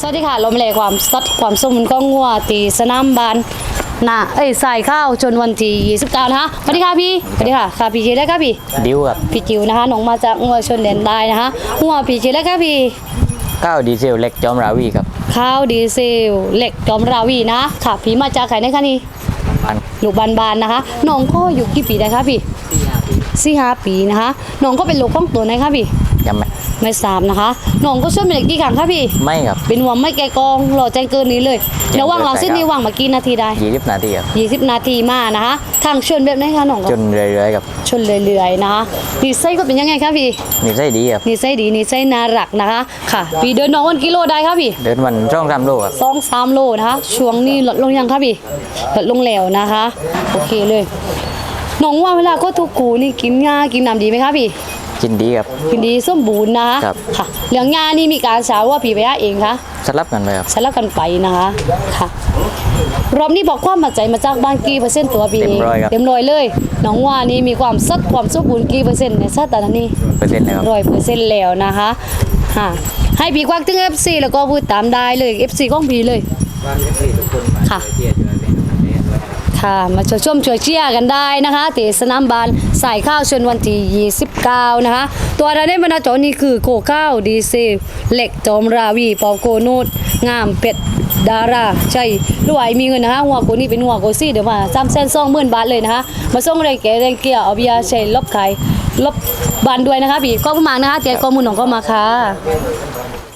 สวัสดีค่ะลมเลความสดความสมบูรณ์ของงัวตีสนามบานน่ะเอ้ยใส่ข้าวจนวันที่29นะคะสวัสดีค่ะพี่สวัสดีค่ะค่ะพี่ชื่ออะไรคะพี่ดิวครับพี่จิวนะคะน้องมาจากงัวชนแดนใต้นะคะงัวพี่ชื่ออะไรคะพี่ก้าวดีเซลเล็กจอมราวีครับข้าวดีเซลเหล็กจอมราวีนะค่ะพี่มาจากไหนคะนี่อันลูกบานๆนะคะน้องก็อยู่กี่ปีได้คะพี่สี่ห้าปีนะคะน้องก็เป็นลูกของตัวไหนคะพี่ยัง ไม่ไม่ทราบนะคะน้องก็ช่วยเป็นเด็กกี่ครั้งคะพี่ ไม่ครับ เป็นหัวไม่แกกองรอแจ้งเกินนี้เลยเดี๋ยวว่างเราสิ้นนี้ว่างมากี่นาทีได้ยี่สิบนาทีครับ20นาทีมานะคะ ทางชนแบบไหนคะน้องจนเรื่อยๆครับชนเรื่อยๆนะคะนิสัยก็เป็นยังไงคะพี่นี่ใช่ดีครับนิสัยดีนิสัยน่ารักนะคะ ค่ะพี่เดินน้องวันกิโลได้คะพี่ เดินวันช่องสามโลครับสองสามโลนะคะช่วงนี้ลดลงยังคะพี่ลดลงแล้วนะคะ โอเคเลยน้องว่าเวลาก็ทุกกูนี่กินงากินน้ำดีไหมคะพี่ กินดีครับ กินดีสมบูรณ์นะคะครับ ค่ะเรื่องงานี่มีการสาวว่าพี่ไปหาเองคะสลับกันไปครับสลับกันไปนะคะค่ะรอบนี้บอกความมั่นใจมาจากบ้านกี่เปอร์เซ็นต์ตัวปีเต็มร้อยครับเต็มร้อยเลยน้องว่านี่มีความสดความสมบูรณ์กี่เปอร์เซ็นต์ในชาติตอนนี้เปอร์เซ็นต์เลยครับร้อยเปอร์เซ็นต์แล้วนะคะค่ะให้พี่ควักถึง FC แล้วก็พูดตามได้เลย FC ของพี่เลยค่ะ ค่ะมาช่วยชมช่วยเชียร์กันได้นะคะที่สนามบานใส่ข้าวชนวันที่29 นะคะ ตัวเราได้บรรดาจอนี่คือโคข้าวดีเซลเหล็กจอมราวีปอโกโนดงามเป็ดดาราใช่รวยมีเงินนะคะหัวกูนี่เป็นหัวกูซี่เดี๋ยวมาสามแสนสองหมื่นบาทเลยนะคะ มาส่งแรงแก่แรงเกียร์เอาเบียร์ใช้ลบขายลบบานด้วยนะคะพี่ก็ประมาณนะคะเตียข้อมูลของก็มาค่ะ